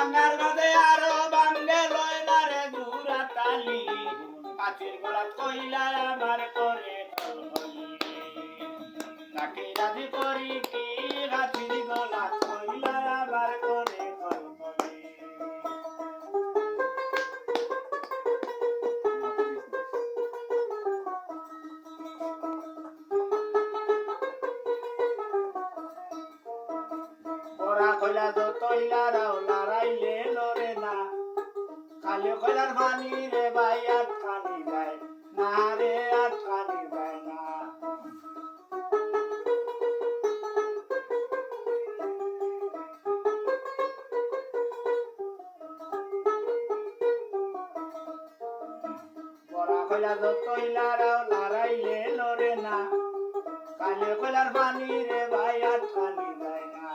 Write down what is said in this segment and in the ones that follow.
Bunker বাদে আরও বাঙ্গে লয় না রে গুড়া তালি। কাছের গোলা কইলা আমার করে। তাকে রাজি করি কি? হাতির গোলা কইলা আমার করে কইলা তো তৈলা রাও লড়াইলে লড়ে না খালি কইলার পানি রে ভাই, আটকানি যায় না রে আটকানি যায় না। ওরা কইলা তো তৈলা রাও লড়াইলে লড়ে না। কালে কইলার পানি রে ভাই, আটকানি যায় না।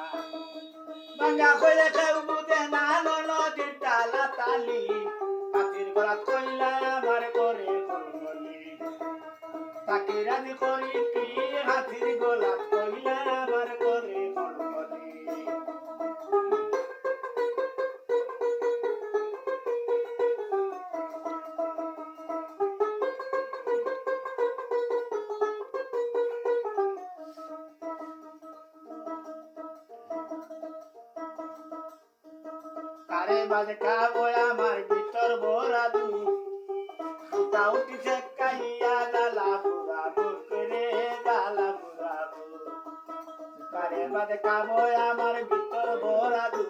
বাঙ্গা কইলে কেউ বুঝে না নদীর টালা তালি। তাকে রাজি করি কি হাতির গলাত কইলা আমার করে কারে বাজে খাব আমার ভিতর ভরা দু উঠা উঠিছে কারে বাজে খাব আমার ভিতর ভরা দু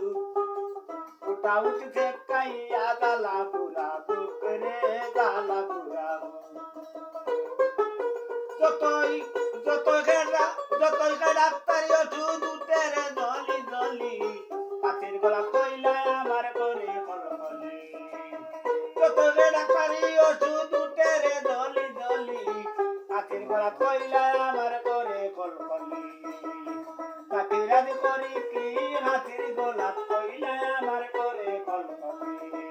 উঠা উঠিছে কাইয়া গালা পুরা বুকরে গালা পুরা যতই যতই খেলা যতই ডাক্তারি ওষুধ উঠে রে জলি জলি। কাছের গলা কইলা, আমার করে কলকলি যতই খে ডাক্তারি ওষুধ উঠে রে জলি কাছের গলা কইলা, আমার করে কলকলি কাকে করি কি হাতির গলা কইলা আমার করে কলকলি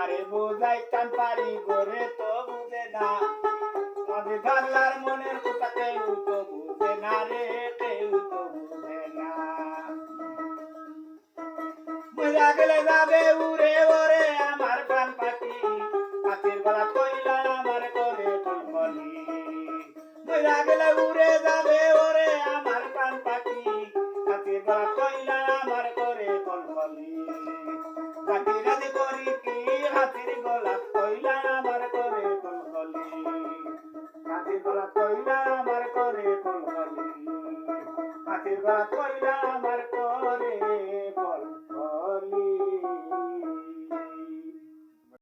আরে বুঝাইতাম পারি গোরে তো বুঝে না। নদী ধরলার মনের কথা কেউ তো বুঝে না রে, কেউ তো বুঝে না। মজা গেলে যাবে উড়ে মজা উড়ে যাবে ওরে আমার প্রাণ পাখি। কাছের গলা কইলা আমার করে কলকলি কাটি রাজি করি কি হাতির গলা কইলা আমার করে কলকলি হাতির গলা কইলা আমার করে কলকলি হাতির গলা কইলা আমার